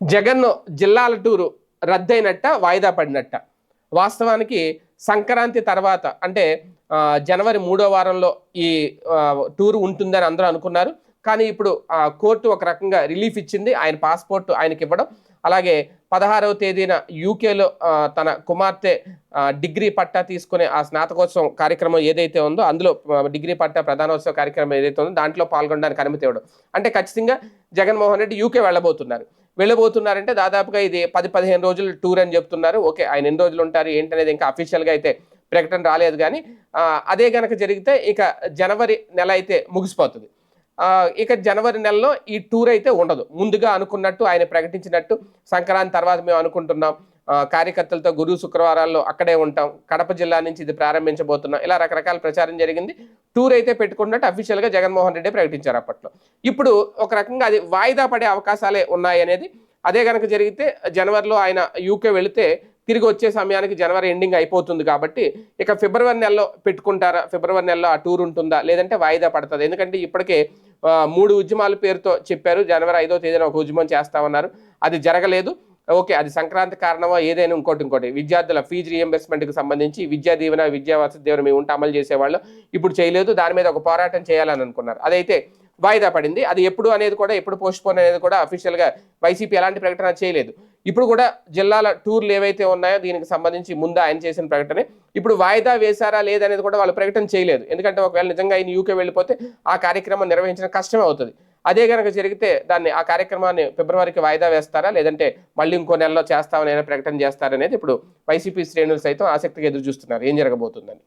జగన్ జిల్లాల టూరు రద్దయినట్ట వాయిదా పడినట్ట. వాస్తవానికి సంక్రాంతి తర్వాత అంటే జనవరి మూడో వారంలో ఈ టూర్ ఉంటుందని అందరూ అనుకున్నారు. కానీ ఇప్పుడు ఆ, కోర్టు ఒక రకంగా రిలీఫ్ ఇచ్చింది. ఆయన పాస్పోర్ట్ ఆయనకి ఇవ్వడం. అలాగే పదహారవ తేదీన యూకేలో తన కుమార్తె డిగ్రీ పట్టా తీసుకునే ఆ స్నాతకోత్సవం కార్యక్రమం ఏదైతే ఉందో అందులో డిగ్రీ పట్టా ప్రధానోత్సవ కార్యక్రమం ఏదైతే ఉందో దాంట్లో పాల్గొనడానికి అనుమతి ఇవ్వడం. అంటే ఖచ్చితంగా జగన్మోహన్ రెడ్డి యూకే వెళ్ళబోతున్నారు. వెళ్ళబోతున్నారంటే దాదాపుగా ఇది పది పదిహేను రోజులు టూర్ అని చెప్తున్నారు. ఓకే ఆయన ఎన్ని రోజులు ఉంటారు ఏంటనేది ఇంకా అఫీషియల్గా అయితే ప్రకటన రాలేదు కానీ అదే కనుక జరిగితే ఇక జనవరి నెల అయితే ముగిసిపోతుంది. ఇక జనవరి నెలలో ఈ టూర్ అయితే ఉండదు. ముందుగా అనుకున్నట్టు ఆయన ప్రకటించినట్టు సంక్రాంతి తర్వాత మేము అనుకుంటున్నాం. కార్యకర్తలతో గురు శుక్రవారాల్లో అక్కడే ఉంటాం. కడప జిల్లా నుంచి ఇది ప్రారంభించబోతున్నాం. ఇలా రకరకాల ప్రచారం జరిగింది. టూర్ అయితే పెట్టుకున్నట్టు అఫీషియల్గా జగన్మోహన్ రెడ్డి ప్రకటించారు అప్పట్లో. ఇప్పుడు ఒక రకంగా అది వాయిదా పడే అవకాశాలే ఉన్నాయి అనేది అదే కనుక జరిగితే జనవరిలో ఆయన యూకే వెళితే తిరిగి వచ్చే సమయానికి జనవరి ఎండింగ్ అయిపోతుంది కాబట్టి ఇక ఫిబ్రవరి నెలలో పెట్టుకుంటారా? ఫిబ్రవరి నెలలో ఆ టూర్ ఉంటుందా? లేదంటే వాయిదా పడుతుంది? ఎందుకంటే ఇప్పటికే మూడు ఉద్యమాల పేరుతో చెప్పారు. జనవరి ఐదో తేదీన ఒక ఉద్యమం చేస్తామన్నారు అది జరగలేదు. ఓకే అది సంక్రాంతి కారణమా? ఏదైనా ఇంకోటి ఇంకోటి. విద్యార్థుల ఫీజు రీఎంబర్స్మెంట్కి సంబంధించి విద్యా దీవెన విద్యా వసతి దీవెన మేము ఉంటే అమలు చేసేవాళ్ళు. ఇప్పుడు చేయలేదు దాని మీద ఒక పోరాటం చేయాలని అనుకున్నారు. అదైతే వాయిదా పడింది. అది ఎప్పుడు అనేది కూడా ఎప్పుడు పోస్ట్ పోన్ అనేది కూడా అఫీషియల్గా వైసీపీ ఎలాంటి ప్రకటన చేయలేదు. ఇప్పుడు కూడా జిల్లాల టూర్లు ఏవైతే ఉన్నాయో దీనికి సంబంధించి ముందు ఆయన చేసిన ప్రకటన ఇప్పుడు వాయిదా వేశారా లేదనేది కూడా వాళ్ళు ప్రకటన చేయలేదు. ఎందుకంటే ఒకవేళ నిజంగా ఆయన యూకే వెళ్ళిపోతే ఆ కార్యక్రమం నిర్వహించడం కష్టమే అవుతుంది. అదే కనుక జరిగితే దాన్ని ఆ కార్యక్రమాన్ని ఫిబ్రవరికి వాయిదా వేస్తారా? లేదంటే మళ్ళీ ఇంకో నెలలో చేస్తామని ప్రకటన చేస్తారనేది ఇప్పుడు వైసీపీ శ్రేణులు సైతం ఆసక్తిగా ఎదురు చూస్తున్నారు. ఏం జరగబోతుందని?